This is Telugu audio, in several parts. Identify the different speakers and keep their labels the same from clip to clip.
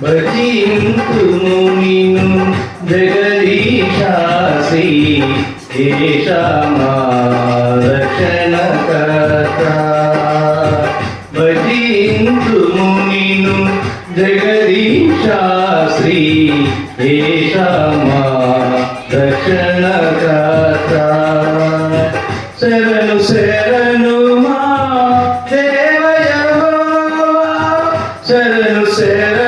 Speaker 1: భజింతుము నిన్ను జగదీశాసి ఏషమా రక్షణకర్త భజింతుము నిన్ను జగదీశాశ్రీ ఏషమా రక్షణకర్త శరణు శరణు మా దేవయహోవా. శరణు శరణు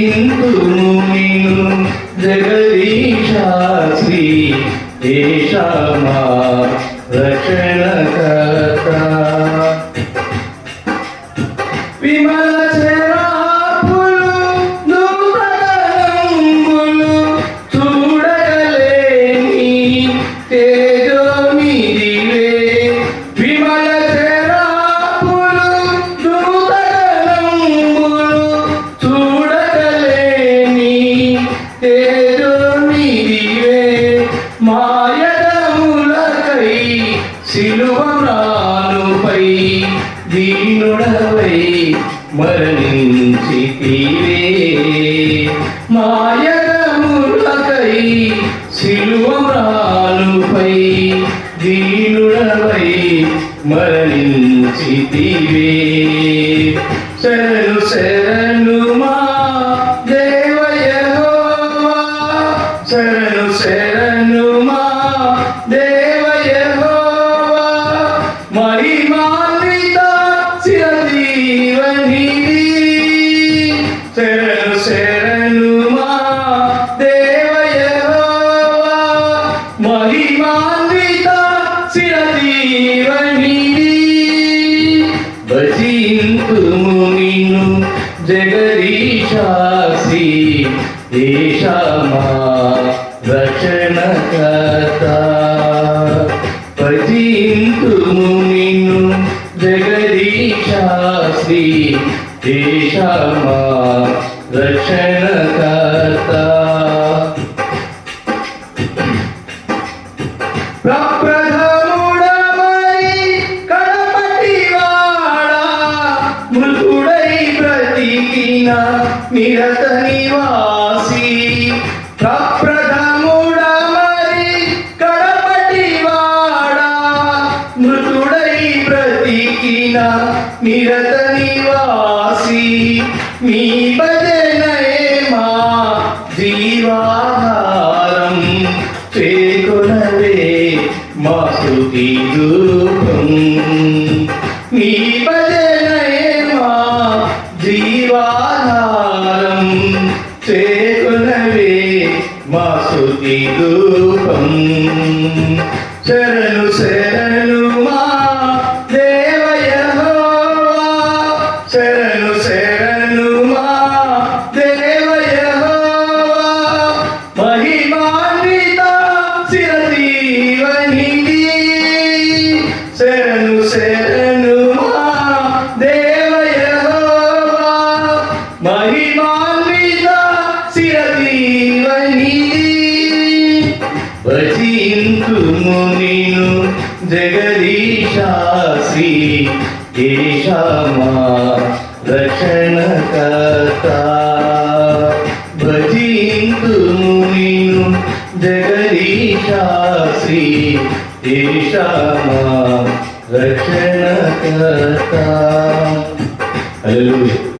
Speaker 1: భజింతుము నిన్ను జగదీశాసి ఏషమా రక్షణకర్త తీరే శరణు శరణు మా దేవయ శరణు శరణు మా దేవయహోవా మహిమాన్విత చిరజీవనిధి శరణు శరణు మా దేవయహోవా మహిమాన్విత చిరజీవనిధి జగదీశాసి ఏషమా రక్షణకర్త భజింతుము నిన్ను జగదీశాసి దేశమా రక్షణకర్త నిరత నివాసి ప్రప్రథముడమై కడపటివాడా, మృతుడై బ్రతికిన నిరత నివాసి మీ భజనయే మా జీవాహారం చేకొనవే మా స్తుతి రూపం. స్తుతి రూపం శరణు శరణు భజింతుము నిన్ను జగదీశాసి ఏషమా రక్షణకర్త. భజింతుము నిన్ను జగదీశాసి కేశమా రక్షణకర్త. హల్లెలూయా.